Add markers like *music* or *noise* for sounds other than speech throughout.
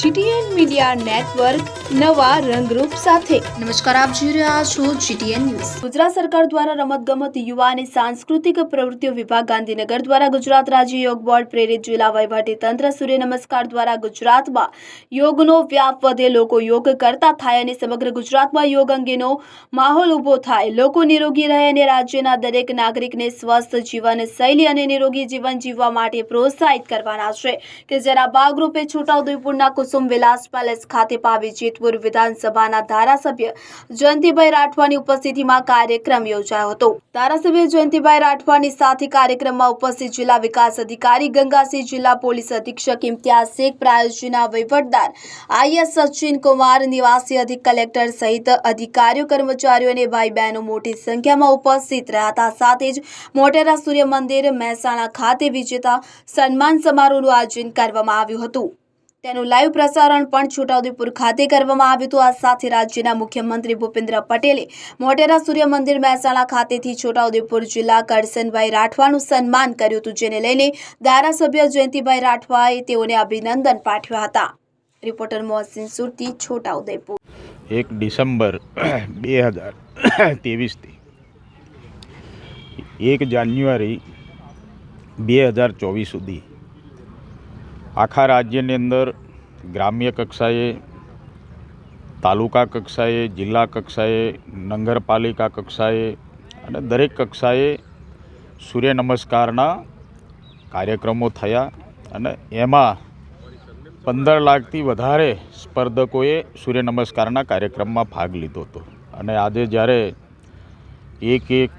GTN media network નવા રંગરૂપ સાથે. નમસ્કાર આપ જોઈ રહ્યા છો જીટીએન ન્યૂઝ. ગુજરાત સરકાર દ્વારા રમતગમત યુવા અને સાંસ્કૃતિક પ્રવૃત્તિઓ વિભાગ ગાંધીનગર દ્વારા ગુજરાત રાજ્ય યોગ બોર્ડ પ્રેરિત જિલ્લા વહીવટી તંત્ર સૂર્ય નમસ્કાર દ્વારા ગુજરાતમાં યોગનો વ્યાપ વધે લોકો યોગ કરતા થાય અને સમગ્ર ગુજરાતમાં યોગ અંગેનો માહોલ ઊભો થાય. લોકો નિરોગી રહે અને રાજ્યના દરેક નાગરિકને સ્વસ્થ જીવન શૈલી અને નિરોગી જીવન જીવવા માટે પ્રોત્સાહિત કરવાના છે. કે જેના ભાગરૂપે છોટાઉદેપુરના કુસુમ વિલાસ પેલેસ ખાતે પાવી જેતપુર વિધાનસભાના ધારાસભ્ય જયંતિભાઈ રાઠવાની ઉપસ્થિતિમાં કાર્યક્રમ યોજાયો હતો. ધારાસભ્ય જયંતિભાઈ રાઠવાની સાથે કાર્યક્રમમાં ઉપસ્થિત જિલ્લા વિકાસ અધિકારી ગંગાસિંહ, જિલ્લા પોલીસ અધિક્ષક ઇમ્તિયાઝ શેખ, પ્રાયોજના વહીવટદાર આઈએસ સચિન કુમાર નિવાસી અધિક કલેક્ટર સહિત અધિકારીઓ, કર્મચારીઓ અને ભાઈ બહેનો મોટી સંખ્યામાં ઉપસ્થિત રહ્યા હતા. સાથે જ મોટેરા સૂર્ય મંદિર મહેસાણા ખાતે વિજેતા સન્માન સમારોહનું આયોજન કરવામાં આવ્યું હતું. તેનું લાઈવ પ્રસારણ પણ છોટાઉદેપુર ખાતે કરવામાં આવ્યું હતું. આ સાથે રાજ્યના મુખ્યમંત્રી ભૂપેન્દ્ર પટેલે મોટેરા સૂર્ય મંદિર મહેસાણા ખાતેથી છોટાઉદેપુર જિલ્લા કરસનભાઈ રાઠવાનું સન્માન કર્યું હતું, જેને લઈને ધારાસભ્ય જયંતિભાઈ રાઠવાએ તેઓને અભિનંદન પાઠવ્યા હતા. રિપોર્ટર મોહસિન સુરતી, છોટાઉદેપુર. એક ડિસેમ્બર *clears throat* બે હજાર ત્રેવીસથી એક જાન્યુઆરી બે હજાર ચોવીસ સુધી આખા રાજ્યની અંદર ગ્રામ્ય કક્ષાએ, તાલુકા કક્ષાએ, જિલ્લા કક્ષાએ, નગરપાલિકા કક્ષાએ અને દરેક કક્ષાએ સૂર્ય નમસ્કારના કાર્યક્રમો થયા અને એમાં પંદર લાખથી વધારે સ્પર્ધકોએ સૂર્ય નમસ્કારના કાર્યક્રમમાં ભાગ લીધો હતો. અને આજે જ્યારે એક એક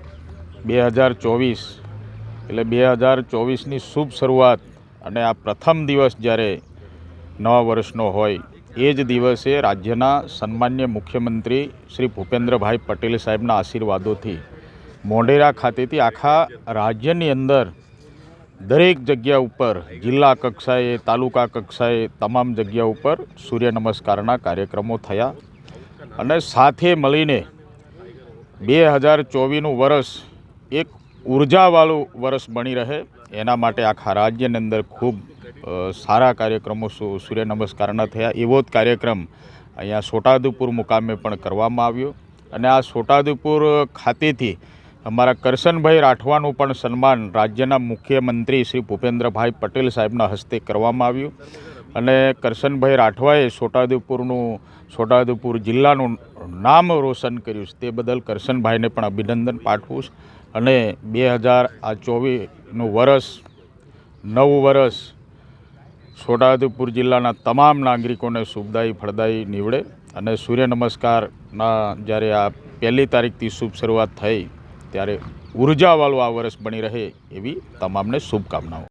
બે હજાર ચોવીસ એટલે બે હજાર ચોવીસની શુભ શરૂઆત અને આ પ્રથમ દિવસ જ્યારે નવા વર્ષનો હોય, એ જ દિવસે રાજ્યના સન્માન્ય મુખ્યમંત્રી શ્રી ભૂપેન્દ્રભાઈ પટેલ સાહેબના આશીર્વાદોથી મોઢેરા ખાતેથી આખા રાજ્યની અંદર દરેક જગ્યા ઉપર, જિલ્લા કક્ષાએ, તાલુકા કક્ષાએ તમામ જગ્યા ઉપર સૂર્ય નમસ્કારના કાર્યક્રમો થયા. અને સાથે મળીને બે હજાર ચોવીસનું વર્ષ એક ઉર્જાવાળું વર્ષ બની રહે. એના માટે આખા રાજ્યની અંદર ખૂબ સારા કાર્યક્રમો સૂર્ય નમસ્કારના થયા. એવો જ કાર્યક્રમ અહીંયા છોટાઉદેપુર મુકામે પણ કરવામાં આવ્યો. અને આ છોટાઉદેપુર ખાતેથી અમારા કરશનભાઈ રાઠવાનું પણ સન્માન રાજ્યના મુખ્યમંત્રી શ્રી ભૂપેન્દ્રભાઈ પટેલ સાહેબના હસ્તે કરવામાં આવ્યું. અને કરશનભાઈ રાઠવાએ છોટાઉદેપુરનું છોટાઉદેપુર જિલ્લાનું નામ રોશન કર્યું છે. તે બદલ કરશનભાઈને પણ અભિનંદન પાઠવું છું. અને બે હજાર આ ચોવીસનું વર્ષ નવું વર્ષ છોટાઉદેપુર જિલ્લાના તમામ નાગરિકોને શુભદાયી ફળદાયી નીવડે અને સૂર્ય નમસ્કારના જ્યારે આ પહેલી તારીખથી શુભ શરૂઆત થઈ, ત્યારે ઉર્જાવાળું આ વર્ષ બની રહે એવી તમામને શુભકામનાઓ.